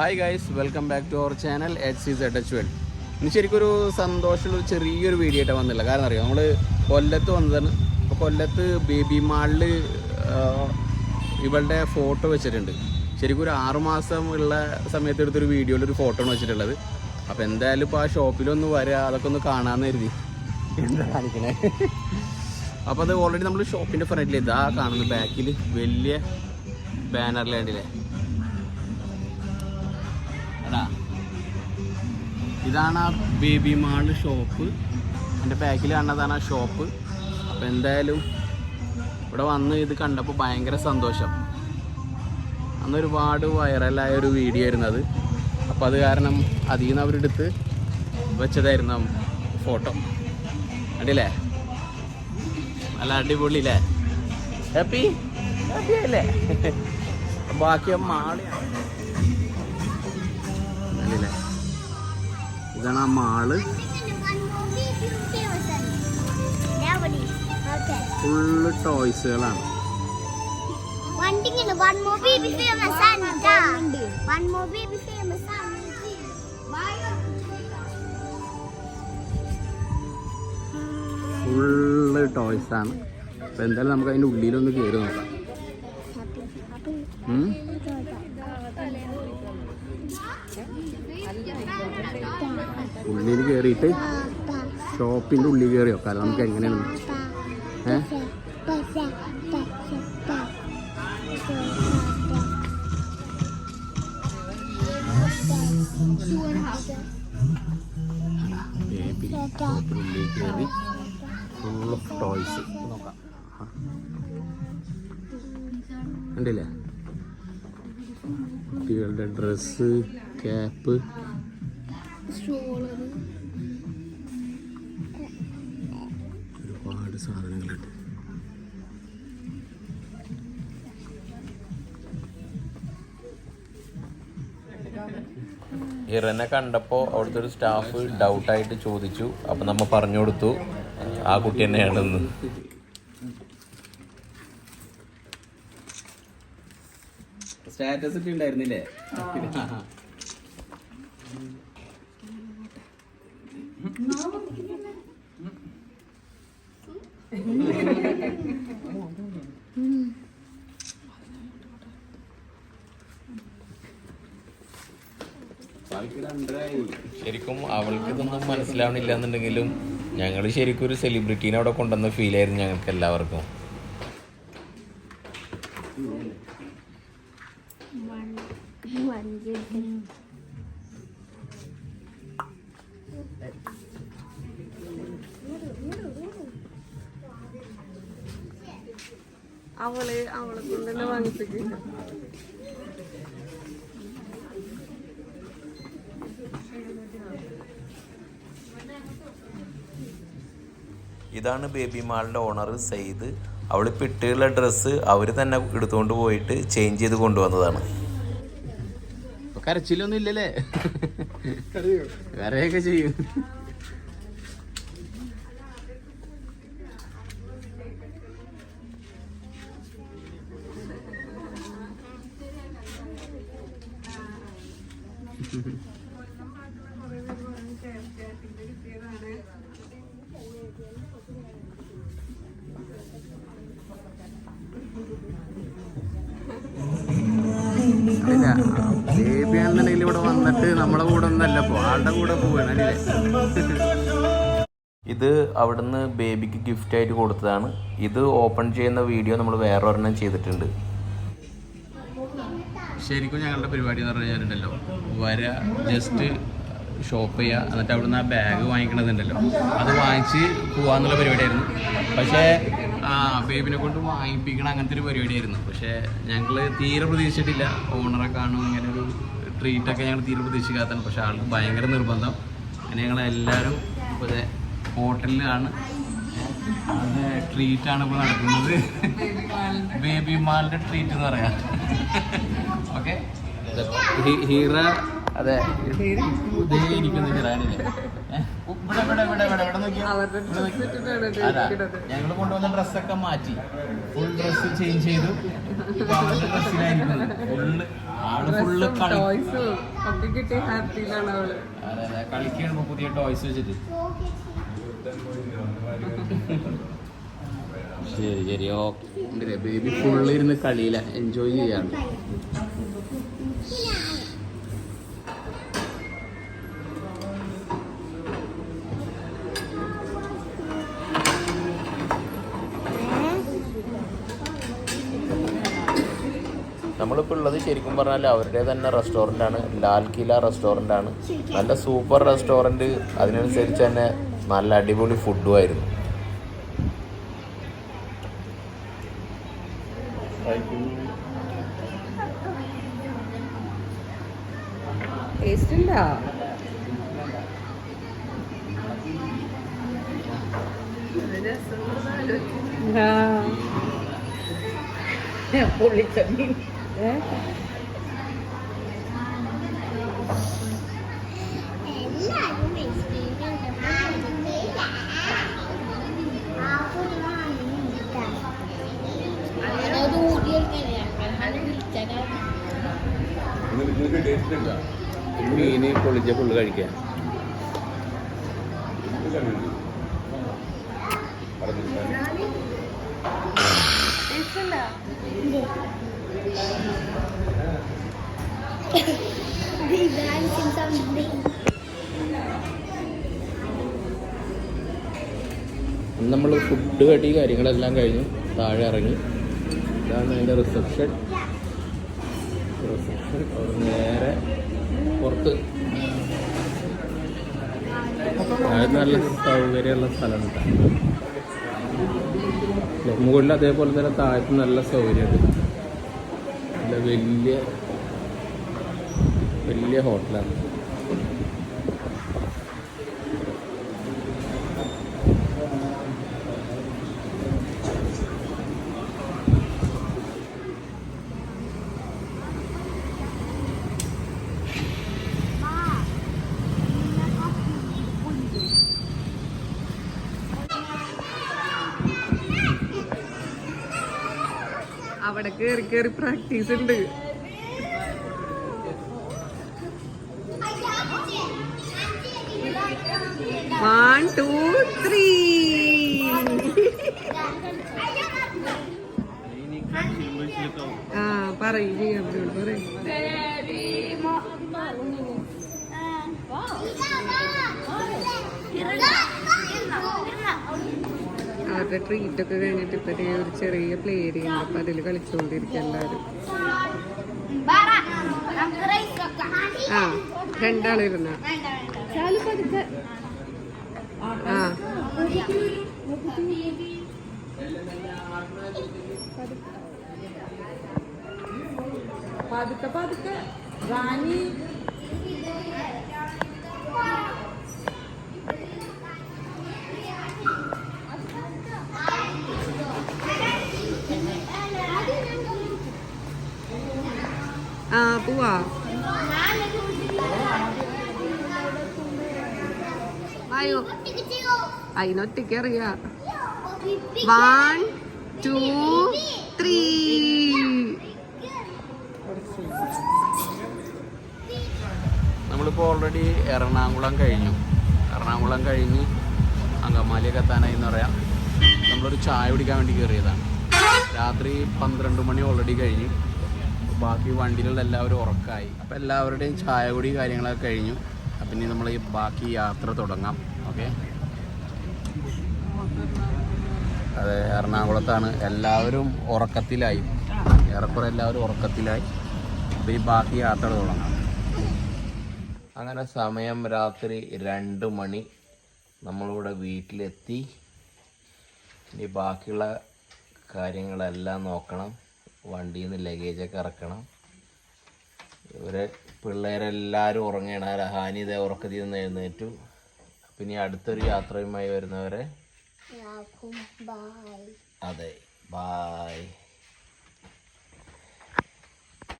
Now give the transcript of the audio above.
Hi guys welcome back to our channel H C Z H well ഇനി ശരിക്കൊരു സന്തോഷമുള്ള ചെറിയൊരു വീഡിയോ ആയിട്ട് വന്നില്ല. കാരണം അറിയാം? നമ്മൾ കൊല്ലത്ത് വന്നതാണ്. അപ്പോൾ കൊല്ലത്ത് ബേബി മാളിൽ ഇവളുടെ ഫോട്ടോ വെച്ചിട്ടുണ്ട്. ശരിക്കും ഒരു ആറുമാസം ഉള്ള സമയത്ത് എടുത്തൊരു വീഡിയോയിൽ ഒരു ഫോട്ടോ ആണ് വെച്ചിട്ടുള്ളത്. അപ്പോൾ എന്തായാലും ഇപ്പോൾ ആ ഷോപ്പിലൊന്ന് വരിക അതൊക്കെ ഒന്ന് കാണാമെന്ന് കരുതി. എന്താ കാണിക്കണേ? അപ്പോൾ അത് ഓൾറെഡി നമ്മൾ ഷോപ്പിന്റെ ഫ്രണ്ടിൽ ഇതാ കാണുന്നു ബാക്കിൽ വലിയ ബാനറിലാണ്ടില്ലേ ഇതാണ് ആ ബേബി മാൾ ഷോപ്പ് എന്റെ ബാക്കിൽ കണ്ടതാണ് ആ ഷോപ്പ് അപ്പോൾ എന്തായാലും ഇവിടെ വന്ന് ഇത് കണ്ടപ്പോൾ ഭയങ്കര സന്തോഷം. അന്ന് ഒരുപാട് വൈറലായ ഒരു വീഡിയോ ആയിരുന്നു അത്. അപ്പോൾ അത് കാരണം അതിൽ നിന്ന് അവരെടുത്ത് വെച്ചതായിരുന്നു ഫോട്ടോ അടിയല്ലേ? നല്ല അടിപൊളി അല്ലേ ഹാപ്പി ഹാപ്പി അല്ലേ? ബാക്കി മാളിയാണ് കണ്ടില്ലേ ഇതാണ് ആ മാൾ. ഫുള്ള് ടോയ്സുകളാണ്. ഫുള്ള് ടോയ്സാണ് ആണ്. അപ്പോൾ എന്തായാലും നമുക്ക് അതിന്റെ ഉള്ളിലൊന്ന് കയറി നോക്കാം. ഉള്ളിൽ കയറിയിട്ട് ഷോപ്പിന്റെ ഉള്ളിൽ കയറി നോക്കാം നമുക്ക് എങ്ങനെയാണ്? ഏ? ബേബി ഷോപ്പിനുള്ളിൽ കയറി ഫുൾ ഓഫ് ടോയ്സ് നോക്കാം. കണ്ടില്ലേ? കുട്ടികളുടെ ഡ്രസ്സ് ക്യാപ്പ് ഒരുപാട് സാധനങ്ങളുണ്ട്. ഇറനെ കണ്ടപ്പോൾ അവിടുത്തെ ഒരു സ്റ്റാഫ് ഡൗട്ടായിട്ട് ചോദിച്ചു. അപ്പം നമ്മ പറഞ്ഞു കൊടുത്തു. ആ കുട്ടി തന്നെയാണെന്ന്. സ്റ്റാറ്റസ് ഒക്കെ ഉണ്ടായിരുന്നില്ലേ ശരിക്കും അവൾക്ക് ഇതൊന്നും മനസ്സിലാവണില്ല എന്നുണ്ടെങ്കിലും ഞങ്ങൾ ശരിക്കും ഒരു സെലിബ്രിറ്റീനെ അവിടെ കൊണ്ടുവന്ന ഫീൽ ആയിരുന്നു ഞങ്ങൾക്ക് എല്ലാവർക്കും. അവൾ അവളെ കൊണ്ട് തന്നെ വാങ്ങിപ്പിക്കില്ല ഇതാണ് ബേബി മാളിന്റെ ഓണർ സെയ്ദ് അവൾ പിട്ടുള്ള ഡ്രസ്സ് അവർ തന്നെ എടുത്തുകൊണ്ട് പോയിട്ട് ചേഞ്ച് ചെയ്ത് കൊണ്ടുവന്നതാണ്. കരച്ചിലൊന്നും ഇല്ലല്ലേ? കരയൊക്കെ ചെയ്യും. ഇത് അവിടുന്ന് ബേബിക്ക് ഗിഫ്റ്റ് ആയിട്ട് കൊടുത്തതാണ്. ഇത് ഓപ്പൺ ചെയ്യുന്ന വീഡിയോ നമ്മൾ വേറെ ഒരെണ്ണം ചെയ്തിട്ടുണ്ട്. ശരിക്കും ഞങ്ങളുടെ പരിപാടി എന്ന് പറഞ്ഞു കഴിഞ്ഞാലുണ്ടല്ലോ വര ജസ്റ്റ് ഷോപ്പ് ചെയ്യുക എന്നിട്ട് അവിടുന്ന് ആ ബാഗ് വാങ്ങിക്കണതുണ്ടല്ലോ അത് വാങ്ങിച്ച് പോവാന്നുള്ള പരിപാടിയായിരുന്നു. പക്ഷേ ആ ബേബിനെ കൊണ്ട് വാങ്ങിപ്പിക്കണം അങ്ങനത്തെ ഒരു പരിപാടിയായിരുന്നു. പക്ഷേ ഞങ്ങൾ തീരെ പ്രതീക്ഷിച്ചിട്ടില്ല. ഓണറെ കാണും ഇങ്ങനെ ഒരു ട്രീറ്റൊക്കെ ഞങ്ങൾ തീരെ പ്രതീക്ഷിക്കാത്തതാണ്. പക്ഷേ ആൾക്ക് ഭയങ്കര നിർബന്ധം. അങ്ങനെ ഞങ്ങൾ എല്ലാവരും ഹോട്ടലിലാണ് അത് ട്രീറ്റാണ് ഇപ്പോൾ നടക്കുന്നത്. ബേബി മാളിന്റെ ട്രീറ്റ് എന്ന് പറയാം. ഓക്കെ ഹീറ അതെ. ഇതേ ഇരിക്കുന്ന ഹിറാനില്ലേ? ഇവിടെ ഇവിടെ ഇവിടെ ഞങ്ങൾ കൊണ്ടുവന്ന ഡ്രസ്സൊക്കെ മാറ്റി. ഫുൾ ഡ്രസ്സ് ചേഞ്ച് ചെയ്തു. ഇപ്പൊ അവരുടെ ഡ്രസ്സിലായിരിക്കുന്നത് ഫുള്ള് ആൾ ഫുള്ള് കളി. ടോയ്സും ഒക്കെ കിട്ടിയ ഹാപ്പിയിലാണ് അവൾ. അതെ അതെ. കളിക്കുകയാണ് പുതിയ ടോയ്സ് വെച്ചിട്ട്. ശരി ശരി ഓക്കെ ബേബി ഫുള്ള് ഇരുന്ന് കളിയില്ല എൻജോയ് ചെയ്യാണ് നമ്മളിപ്പോൾ ഉള്ളത് ശരിക്കും പറഞ്ഞാൽ അവരുടെ തന്നെ റെസ്റ്റോറന്റ് ആണ്. ലാൽ കില റെസ്റ്റോറന്റ് ആണ്. നല്ല സൂപ്പർ റെസ്റ്റോറന്റ് അതിനനുസരിച്ച് തന്നെ നല്ല അടിപൊളി ഫുഡും ആയിരുന്നു. പോലീസ് എല്ലാരും മീന് പൊളിച്ച ഫുള്ള് കഴിക്കാൻ dancing something. നമ്മൾ ഫുഡ് കട്ടി കാര്യങ്ങളെല്ലാം കഴിഞ്ഞു. താഴെ ഇറങ്ങി. ഇതാണ് അതിന്റെ റിസപ്ഷൻ റിസപ്ഷൻ നേരെ പുറത്ത്. അത് നല്ല സൗകര്യമുള്ള സ്ഥലമുണ്ട് മുകളിൽ അതേപോലെ തന്നെ താഴത്ത് നല്ല സൗകര്യമുണ്ട്. നല്ല വലിയ വലിയ ഹോട്ടലാണ് അവിടെ കേറി കേറി പ്രാക്ടീസ് ഉണ്ട്. വൺ ടു ത്രീ ആ പറയും പറയൂ. പറയും അവരുടെ ട്രീറ്റ് ഒക്കെ കഴിഞ്ഞിട്ട് ഇപ്പൊ ഒരു ചെറിയ പ്ലേ ഏരിയ ഉണ്ട്. അപ്പൊ അതിൽ കളിച്ചുകൊണ്ടിരിക്കും എല്ലാരും. ആ രണ്ടാളിരുന്ന. ആ. പതുക്കെ പതുക്കെ. റാണി. പോവാ വായോ അതിനൊറ്റയ്ക്ക് അറിയാ വൺ ടു ത്രീ നമ്മളിപ്പോൾ ഓൾറെഡി എറണാകുളം കഴിഞ്ഞു. എറണാകുളം കഴിഞ്ഞ് അങ്കമാലിയൊക്കെ എത്താനായി എന്ന് പറയാം. നമ്മളൊരു ചായ കുടിക്കാൻ വേണ്ടി കയറിയതാണ് രാത്രി പന്ത്രണ്ട് മണി ഓൾറെഡി കഴിഞ്ഞു. ബാക്കി വണ്ടിയിലുള്ള എല്ലാവരും ഉറക്കമായി അപ്പോൾ എല്ലാവരുടെയും ചായ കുടി കാര്യങ്ങളൊക്കെ കഴിഞ്ഞു. അപ്പം ഇനി നമ്മൾ ഈ ബാക്കി യാത്ര തുടങ്ങാം. ഓക്കെ? അതെ എറണാകുളത്താണ്. എല്ലാവരും ഉറക്കത്തിലായി. ഏറെക്കുറെ എല്ലാവരും ഉറക്കത്തിലായി. അപ്പം ഈ ബാക്കി യാത്ര തുടങ്ങാം. അങ്ങനെ സമയം രാത്രി രണ്ട് മണി. നമ്മളിവിടെ വീട്ടിലെത്തി. ഇനി ബാക്കിയുള്ള കാര്യങ്ങളെല്ലാം നോക്കണം. വണ്ടിയിൽ നിന്ന് ലഗേജൊക്കെ ഇറക്കണം. ഇവരെ പിള്ളേരെല്ലാവരും ഉറങ്ങണം രഹാനി ഇതേ ഉറക്കത്തിൽ നിന്ന് എഴുന്നേറ്റു. പിന്നെ അടുത്തൊരു യാത്രയുമായി വരുന്നവരെ. അതെ. ബായ്